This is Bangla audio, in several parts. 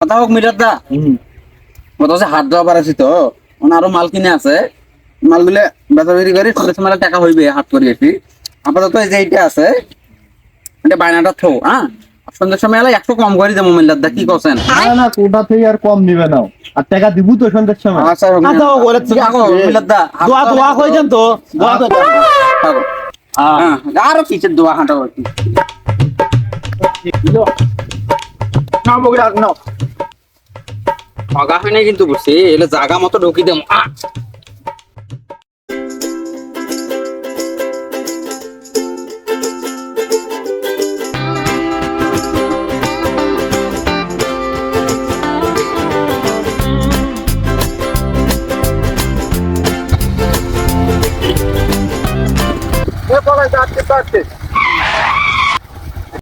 কথা হোক মিরাত দা। মতো হচ্ছে হাট দেওয়া পারাছি তো। মানে আরও মাল কিনে আছে। মালগুলো বেচা বিক্রি করে সন্ধ্যের সময় টাকা হইবে হাট করে এসি আপাতত এই যে এইটা আছে এটা বায়নাটা থো হ্যাঁ সন্ধ্যের সময় এলে একশো কম করে দেবো মিল্লার দা কি করছেন না না কোটা থেকে আর কম নিবে না আর টাকা দিব তো সন্ধ্যের সময়। আচ্ছা আচ্ছা, ও বলে তো কি আগো, মিলাদ দা, দোয়া দোয়া। কইছেন তো দোয়া। হ্যাঁ, আরও কিসের দোয়া হাঁটা হচ্ছে না বগিরা না আগা হয় না কিন্তু বসে এলে জাগা মতো ঢুকি দেবো আহ!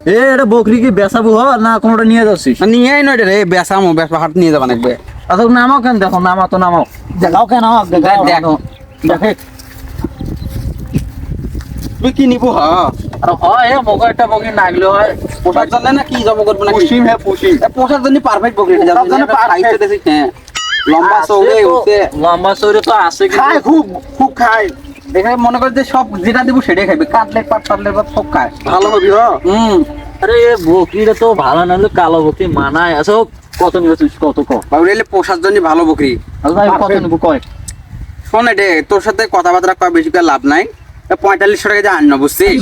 এ এটা বকরি কি বেচাবো হ না কোনটা নিয়ে যাচ্ছিস? নিয়ে আই নয় রে বেসামো বেসা হাট নিয়ে যাবা নাকবে। আচ্ছা নামাও কেন? দেখো নামা তো নামাও। দেখাও কেন? দেখ। দেখে। তুই কি নিবো হয় এ একটা বকরি নাগলে হয়। পোষার জন্য না কি জব করব না পুষিম হ্যাঁ পুষিম পোষার জন্য পারফেক্ট বকরি যাবে পোষার জন্য perfect। হ্যাঁ। লম্বা উঠে তো আছে খায় খুব খুব খায়। দেখে মনে করে যে সব যেটা দিব সেটাই খাইবে। কাটলে পাট কাটলে পাট সব খায়। ভালো হবি হ হুম। আরে বকরিটা তো ভালো না হলে কালো বকরি মানায়। আচ্ছা ও কত নিয়েছিস কত ক? বাবুরে এলে পোষার জন্য ভালো বকরি। আচ্ছা কত নিবো কয়? শোন রে তোর সাথে কথাবার্তা কয়া বেশি করে লাভ নাই। পঁয়তাল্লিশশো টাকা যে আন্ন বুঝছিস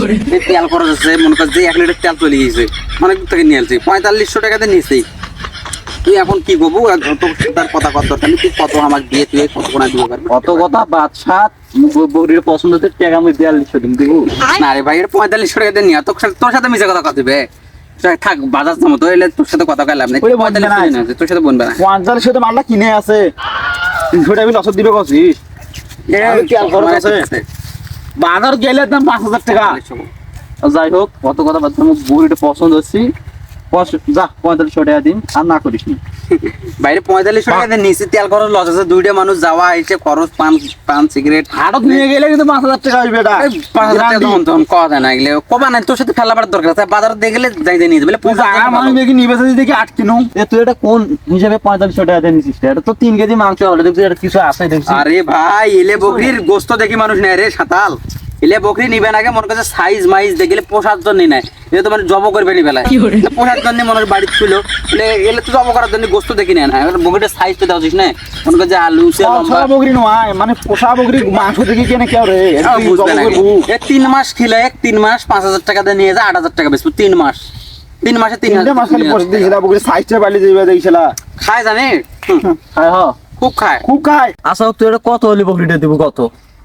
তেল খরচ আছে মনে কর যে এক লিটার তেল চলে গেছে। অনেক দূর থেকে নিয়ে আসছি। পঁয়তাল্লিশশো টাকাতে নিয়েছি। তুই এখন কি করব? তার কথা কত দরকার তুই কত আমাকে দিয়ে তুই কত কোনা দিতে পারবি কত কথা পছন্দ টাকা আমি বিয়াল্লিশশো দিন দিব। না রে ভাই নিয়ে আয়। তোর সাথে মিশে কথা কথা দিবে? থাক বাজার জামো তো এলে তোর সাথে কথা নেই না। তোর সাথে বলবে না। পঞ্চাশ সাথে মালটা কিনে আছে। তিনশো টাকা লসত দিবে কছিস। বাজার গেলে দাম পাঁচ হাজার টাকা। যাই হোক কত কথা বাদ আমার বড়িটা পছন্দ হচ্ছে যা পঁয়তাল্লিশশো টাকা দিন আর না করিস নি। বাইরে পঁয়তাল্লিশশো টাকাতে নিচে তেল খরচ লস আছে দুইটা মানুষ যাওয়া এসে খরচ পান পান সিগারেট হাটত নিয়ে গেলে কিন্তু পাঁচ হাজার টাকা আসবে পাঁচ হাজার টাকা তখন তখন কথা না এগুলো। কবা নাই তোর সাথে ফেলা পাড়ার দরকার আছে। বাজারে দিয়ে গেলে যাই যাই নিয়ে যাবে। মানুষ দেখি নিবে যদি দেখি আটকে নো এ তুই এটা কোন হিসাবে পঁয়তাল্লিশশো টাকা দিয়ে নিছিস এটা তো তিন কেজি মাংস হলে দেখছি এটা কিছু আছে দেখছি। আরে ভাই এলে বকরির গোস্ত দেখি মানুষ নেয় রে সাতাল। এলে বকরি নিবে নাকি মনে করছে সাইজ মাইজ দেখলে পোষার জন্য নেয়। এটা তো মানে জব করবে নি। বেলায় পোষার জন্য মনে হয় বাড়ি ছিল। এলে এলে তো জব করার জন্য গোস্ত দেখি নেয় না। এবার বকরিটার সাইজ তো দেওয়া না। মনে করছে আলু সে লম্বা বকরি নয় মানে পোষা বকরি মাংস দেখি কেনে কেউ রে। এ তিন মাস খিলে এক তিন মাস পাঁচ হাজার টাকা দিয়ে নিয়ে যায় আট হাজার টাকা বেচবো তিন মাস। তিন মাসে তিন মাস খালি পয়সা দিয়েছিল বকরি সাইজটা বাড়ি যাবে দেখছিলা। খায় জানে হ্যাঁ হ্যাঁ খুব খায়। খুব খায়। আচ্ছা তুই এটা কত হলি বকরিটা দিব কত?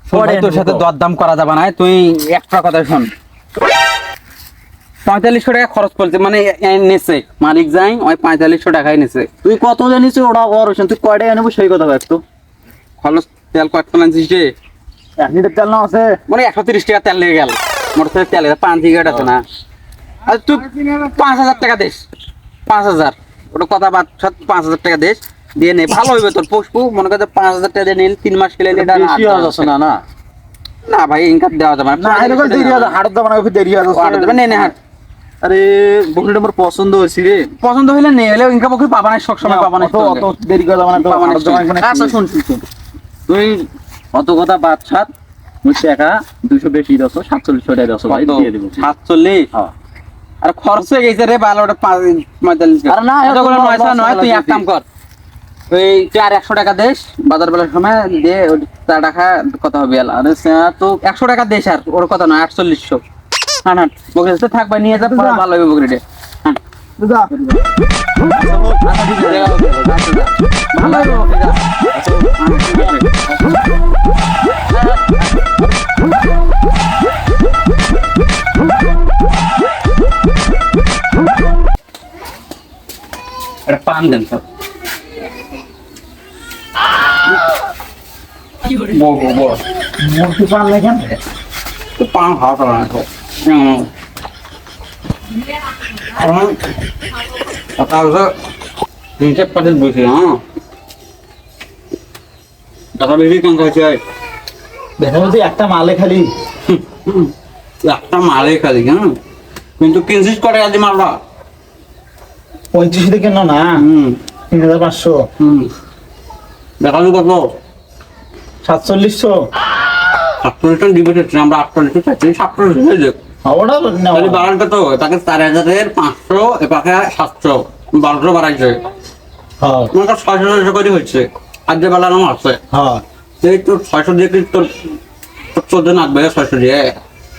ভাই, তোর সাথে দরদাম করা যাবে না তুই একটা কথা শোন। পঁয়তাল্লিশশো টাকা খরচ করছে মানে নেছে মালিক যাই ওই পঁয়তাল্লিশশো টাকাই নেছে। তুই কত জানিস ওটা বড় তুই কয় টাকা নেব সেই কথা একটু খরচ তেল কয়েকটা আনছিস রে এক লিটার তেল না আছে। মানে একশো তিরিশ টাকা তেল লেগে গেল। মোটর সাইকেল তেল পাঁচ সিগারেট আছে না। আর তুই পাঁচ হাজার টাকা দিস। পাঁচ হাজার। ওটা কথা বাদ পাঁচ হাজার টাকা দিস। দিয়ে নে ভালো হইবে তোর পুষ্পু। মনে করতে পাঁচ হাজার টাকা দিয়ে নিল তিন মাস খেলে এটা না বেশি যাচ্ছে না না? না ভাই ইনকাম দেওয়া যাবে না। এরকম দেরি দাম খুব দেরি হাটের দামে নে নে আরে আমার পছন্দ হয়েছে রে। পছন্দ হইলে নে হলে ইনকাম পাবা না সব সময় পাবা না অত দেরি করে যাবে না পাবা না আচ্ছা শুন তুই অত কথা বাদ ছাড় টাকা দুশো বেশি দশ সাতচল্লিশশো টাকা দশ ভাই দিয়ে দেবো। সাতচল্লিশ? হ্যাঁ। আর খরচ হয়ে গেছে রে ভালো ওটা পাঁচ পঁয়তাল্লিশ আরে না, নয় তুই এক কাম কর। ওই চার একশো টাকা দেশ? বাজার বেলার সময় দিয়ে চার টাকা কত হবে তো একশো টাকা দেশ আর ওর কথা নয় আটচল্লিশশো। হ্যাঁ হ্যাঁ বকরি তো থাকবে নিয়ে যা পরে ভালো হবে বকরিটা। হ্যাঁ। ভালো হবে পান দেন সব বল বল বল। পান লেখেন তো পান খাওয়া না তো কারণ কথা হচ্ছে তিনটে বসে হ্যাঁ? বেশি খাইছে দেখা একটা মালে খালি। একটা মালে খালি হ্যাঁ? কিন্তু কিনছিস করে আজ মালটা পঁয়ত্রিশ থেকে না না। হুম। তিন হাজার পাঁচশো। হুম। দেখালি কত? সাতচল্লিশশো? দিবে চাচ্ছি আমরা আটচল্লিশ চাচ্ছি সাতচল্লিশ হয়ে যাক ওটা নেওয়া তাহলে বাড়ান কত তাকে চার হাজারের পাঁচশো সাতশো বারোশো বাড়াইছে। হ্যাঁ। তোমার ছয়শো ছয়শো করে হচ্ছে আর যে বেলা নাম আছে। হ্যাঁ। এই তোর ছয়শো দিয়ে কি তোর চোদ্দ ছয়শো দিয়ে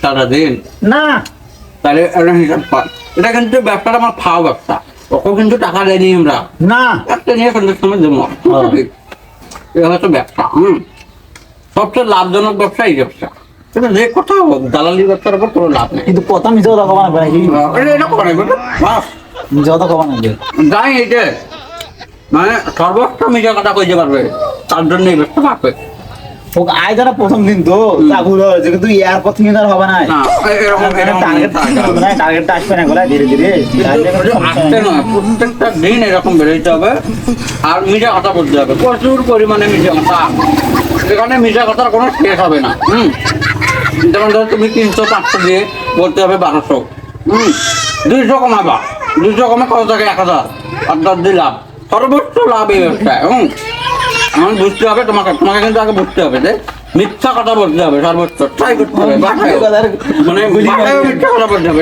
সারা দিন। না। তাহলে একটা হিসাব কর। এটা কিন্তু ব্যবসাটা আমার ব্যবসা। ওকে কিন্তু টাকা দেয়নি আমরা। না। একটা নিয়ে সন্ধ্যের সময় দেবো। হ্যাঁ। এটা ব্যবসা হুম। সবচেয়ে লাভজনক ব্যবসা এই ব্যবসা। কিন্তু যে কথা হোক দালালি ব্যবসার উপর কোনো লাভ নেই। কিন্তু কথা মিশে কথা কবা না নাকি এটা বাস। কথা কবা নাকি যাই এইটা মানে সর্বোচ্চ মিডিয়া কথা কইতে পারবে তার জন্য এই ব্যবসা পাবে আয় যারা প্রথম দিন তো কিন্তু থেকে আর হবে না। এরকম এরকম টার্গেট হবে না টার্গেটটা আসবে না গলায় ধীরে ধীরে। আসতে নয় প্রত্যেকটা দিন এরকম হবে। আর মিডিয়া কথা বলতে হবে প্রচুর পরিমাণে মিডিয়া কথা। সেখানে মিডিয়া কথার কোনো শেষ হবে না হুম? যেমন ধরো তুমি তিনশো পাঁচশো দিয়ে বলতে হবে বারোশো হুম? দুইশো কমাবা দুইশো কমে কত থাকে? এক হাজার। আর দশ দিয়ে লাভ। সর্বোচ্চ লাভ এই ব্যবসায় হুম? আমার বুঝতে হবে, তোমাকে তোমাকে কিন্তু আগে বুঝতে হবে যে মিথ্যা কথা বলতে হবে সর্বোচ্চ। ট্রাই করতে হবে মানে মিথ্যা কথা বলতে হবে।